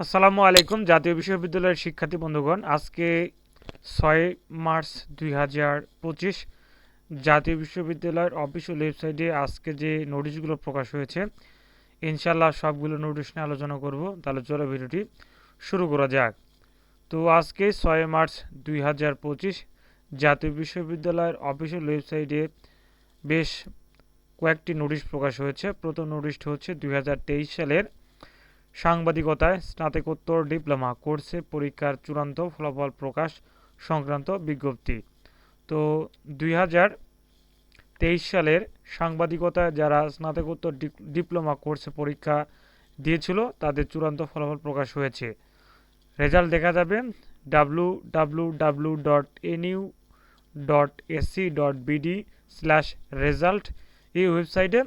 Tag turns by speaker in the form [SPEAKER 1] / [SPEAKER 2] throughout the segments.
[SPEAKER 1] আসসালামু আলাইকুম, জাতীয় বিশ্ববিদ্যালয়ের শিক্ষার্থী বন্ধুগণ। আজকে ছয় মার্চ দুই হাজার পঁচিশ, জাতীয় বিশ্ববিদ্যালয়ের অফিসিয়াল ওয়েবসাইটে আজকে যে নোটিশগুলো প্রকাশ হয়েছে ইনশাল্লাহ সবগুলো নোটিশ নিয়ে আলোচনা করব। তাহলে চলো ভিডিওটি শুরু করা যাক। তো আজকে ছয় মার্চ দুই হাজার পঁচিশ, জাতীয় বিশ্ববিদ্যালয়ের অফিসিয়াল ওয়েবসাইটে বেশ কয়েকটি নোটিশ প্রকাশ হয়েছে। প্রথম নোটিশটি হচ্ছে দুই হাজার তেইশ সালের সাংবাদিকতায় স্নাতকোত্তর ডিপ্লোমা কোর্সে পরীক্ষার চূড়ান্ত ফলাফল প্রকাশ সংক্রান্ত বিজ্ঞপ্তি। তো দুই হাজার তেইশ সালের সাংবাদিকতায় যারা স্নাতকোত্তর ডিপ্লোমা কোর্সে পরীক্ষা দিয়েছিল, তাদের চূড়ান্ত ফলাফল প্রকাশ হয়েছে। রেজাল্ট দেখা যাবে W W W dot NU dot SC dot BD slash result এই ওয়েবসাইটে।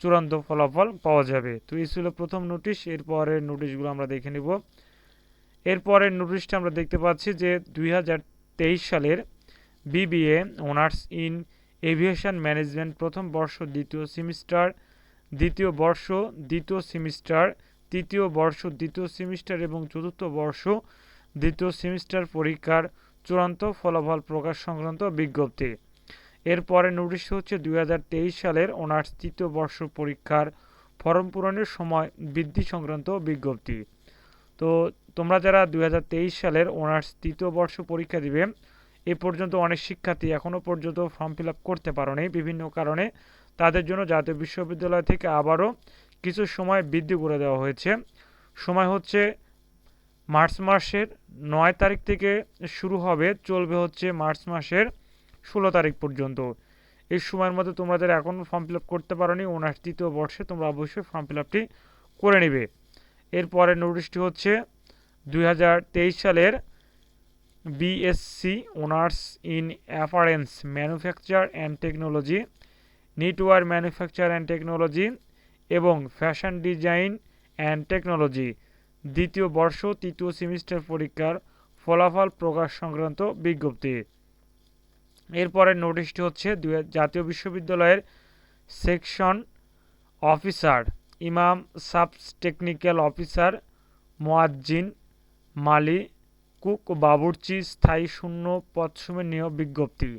[SPEAKER 1] চূড়ান্ত ফলাফল পাওয়া যাবে। তো এই ছিল প্রথম নোটিশ এরপরের নোটিশগুলো আমরা দেখে নিব। এরপরের নোটিশটা আমরা দেখতে পাচ্ছি যে দুই হাজার তেইশ সালের BBA honours in aviation management প্রথম বর্ষ, দ্বিতীয় সেমিস্টার দ্বিতীয় বর্ষ, দ্বিতীয় সেমিস্টার তৃতীয় বর্ষ, দ্বিতীয় সেমিস্টার এবং চতুর্থ বর্ষ, দ্বিতীয় সেমিস্টার পরীক্ষার চূড়ান্ত ফলাফল প্রকাশ সংক্রান্ত বিজ্ঞপ্তি। এরপরে নোটিশ হচ্ছে দুই হাজার তেইশ সালের অনার্স তৃতীয় বর্ষ পরীক্ষার ফর্ম পূরণের সময় বৃদ্ধি সংক্রান্ত বিজ্ঞপ্তি। তো তোমরা যারা দু হাজার তেইশ সালের অনার্স তৃতীয় বর্ষ পরীক্ষা দিবে, এ পর্যন্ত অনেক শিক্ষার্থী এখনও পর্যন্ত ফর্ম ফিল করতে পারোনি। বিভিন্ন কারণে তাদের জন্য জাতীয় বিশ্ববিদ্যালয় থেকে আবারও কিছু সময় বৃদ্ধি করে দেওয়া হয়েছে। সময় হচ্ছে মার্চ মাসের নয় তারিখ থেকে শুরু হবে, চলবে হচ্ছে মার্চ মাসের ষোলো তারিখ পর্যন্ত। এই সময়ের মধ্যে তোমরা যারা এখনও ফর্ম ফিল আপ করতে পারোনি। উনাশ তৃতীয় বর্ষে তোমরা অবশ্যই ফর্ম ফিল আপটি করে নেবে। এরপরে নোটিশটি হচ্ছে দুই হাজার তেইশ সালের BSc honours in apparel manufacture and technology knitwear manufacture and technology এবং ফ্যাশন ডিজাইন অ্যান্ড টেকনোলজি দ্বিতীয় বর্ষ তৃতীয় সেমিস্টার পরীক্ষার ফলাফল প্রকাশ সংক্রান্ত বিজ্ঞপ্তি। এরপরের নোটিশটি হচ্ছে জাতীয় বিশ্ববিদ্যালয়ের সেকশন অফিসার, ইমাম সাব টেকনিক্যাল অফিসার মোয়াজ্জিন মালি কুক বাবুর্চি স্থায়ী শূন্য পদসমূহ নিয়োগ বিজ্ঞপ্তি।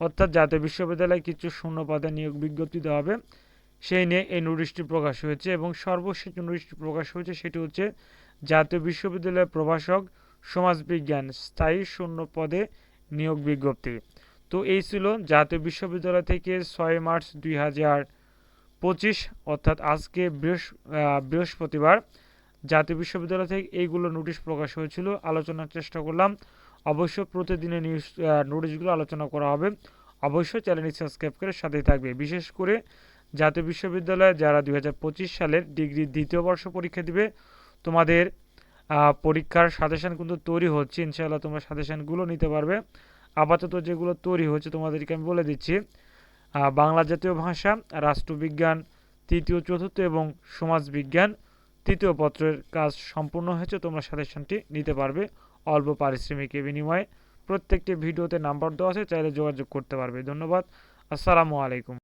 [SPEAKER 1] অর্থাৎ জাতীয় বিশ্ববিদ্যালয়ে কিছু শূন্য পদে নিয়োগ বিজ্ঞপ্তি দেওয়া হবে। সেই নিয়ে এই নোটিশটি প্রকাশ হয়েছে এবং সর্বশেষ নোটিশটি প্রকাশ হয়েছে সেটি হচ্ছে জাতীয় বিশ্ববিদ্যালয়ের প্রভাষক সমাজবিজ্ঞান স্থায়ী শূন্য পদে নিয়োগ বিজ্ঞপ্তি। তো এই ছিল জাতীয় বিশ্ববিদ্যালয় থেকে ছয় মার্চ দুই হাজার পঁচিশ, অর্থাৎ আজকে বৃহস্পতিবার। জাতীয় বিশ্ববিদ্যালয় থেকে এইগুলো নোটিশ প্রকাশ হয়েছিল, আলোচনার চেষ্টা করলাম। অবশ্য প্রতিদিনের নিউজ নোটিশগুলো আলোচনা করা হবে। অবশ্যই চ্যানেলটি সাবস্ক্রাইব করে সাথেই থাকবে। বিশেষ করে জাতীয় বিশ্ববিদ্যালয়ে যারা দুই হাজার পঁচিশ সালের ডিগ্রি দ্বিতীয় বর্ষ পরীক্ষা দিবে, তোমাদের পরীক্ষার সাজেশান কিন্তু তৈরি হচ্ছে। ইনশাআল্লাহ তোমরা সাজেশানগুলো নিতে পারবে। আপাতত যেগুলো তৈরি হয়েছে তোমাদেরকে আমি বলে দিচ্ছি বাংলা জাতীয় ভাষা, রাষ্ট্রবিজ্ঞান, তৃতীয়, চতুর্থ এবং সমাজবিজ্ঞান তৃতীয় পত্রের কাজ সম্পূর্ণ হয়েছে। তোমরা সাজেশনটি নিতে পারবে অল্প পারিশ্রমিকের বিনিময়ে। প্রত্যেকটি ভিডিওতে নাম্বার দেওয়া আছে, চাইলে যোগাযোগ করতে পারবে। ধন্যবাদ। আসসালামু আলাইকুম।